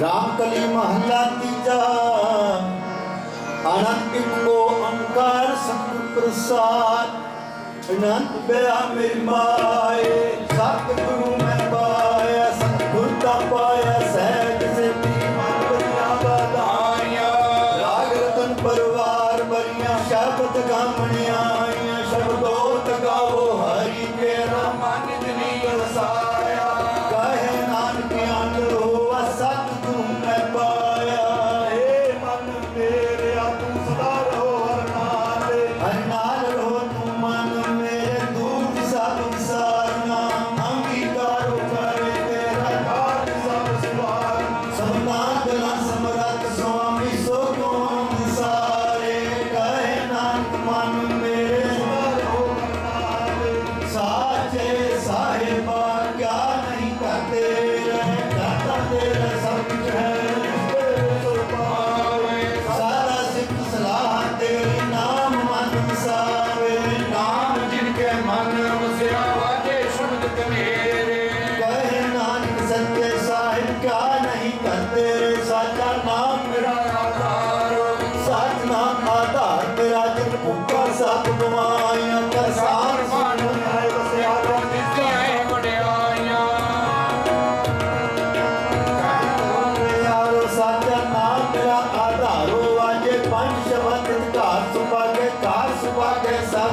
ਰਾਮ ਕਲੀ ਮਹਲਾ ਤੀਜਾ। ਅਨੰਤ ਕੋ ਅੰਕਾਰ ਸਤਿ ਪ੍ਰਸਾਦ। ਅਨੰਤ ਬਿਆ ਮੇਰੀ ਮਾਏ, ਸਤਿਗੁਰੂ ਮੈਂ ਪਾਇਆ, ਸਤਿਗੁਰ ਦਾ ਪਾਇਆ, ਸਹਿਜ ਸੇ ਪੀ ਮਨ ਬਦਿਆ ਬਦਾਈਆਂ ਰਾਗ ਰਤਨ ਪਰਵਾਰ ਬਰੀਆਂ, ਸ਼ਬਦ ਗਾਵਣੀਆਂ ਆਈਆਂ। ਸ਼ਬਦੋ ਤਗਾਵੋ ਹਰੀ ਕੇ ਰਮਨ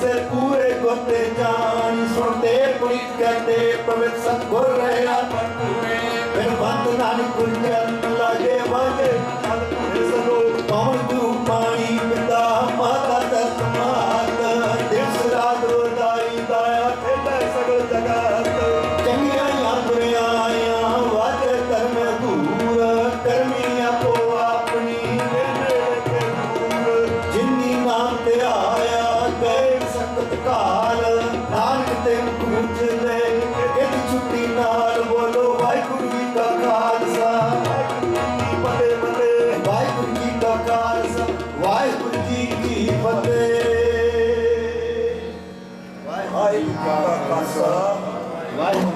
ਮਕਸਦ ਪੂਰੇ ਕਰਤੇ ਜਾਨ। ਸੁਣਤੇ ਕੁੜੀ ਕਹਤੇ ਪਵਿੱਤ ਸਤਗੁਰ ਰਹਿਆ ਪੂਰੇ ਫਿਰ ਬੰਦ ਨਾਨਕ ਗੁਰਜਨ ਲਾਗੇ ਵਾਗੇ ਸਤਿਗੁਰ ਸਰੋ ਪਵਨ ਗੁਰੂ ਪਾਣੀ, ਪਿਤਾ ਮਾਤਾ ਤਸਮਾਤ ਦਿਵਸ ਰਾਤ ਰੋਦਾਈ ਦਾਇਆ ਖੇਡੈ ਸਗਲ ਜਗਤ। ਚੰਗੀਆਂ ਯਾਦ ਰਿਆਇਆ, ਵਾਜੇ ਕਰਮ ਧੂਰ ਕਰਮੀ passar. Vai.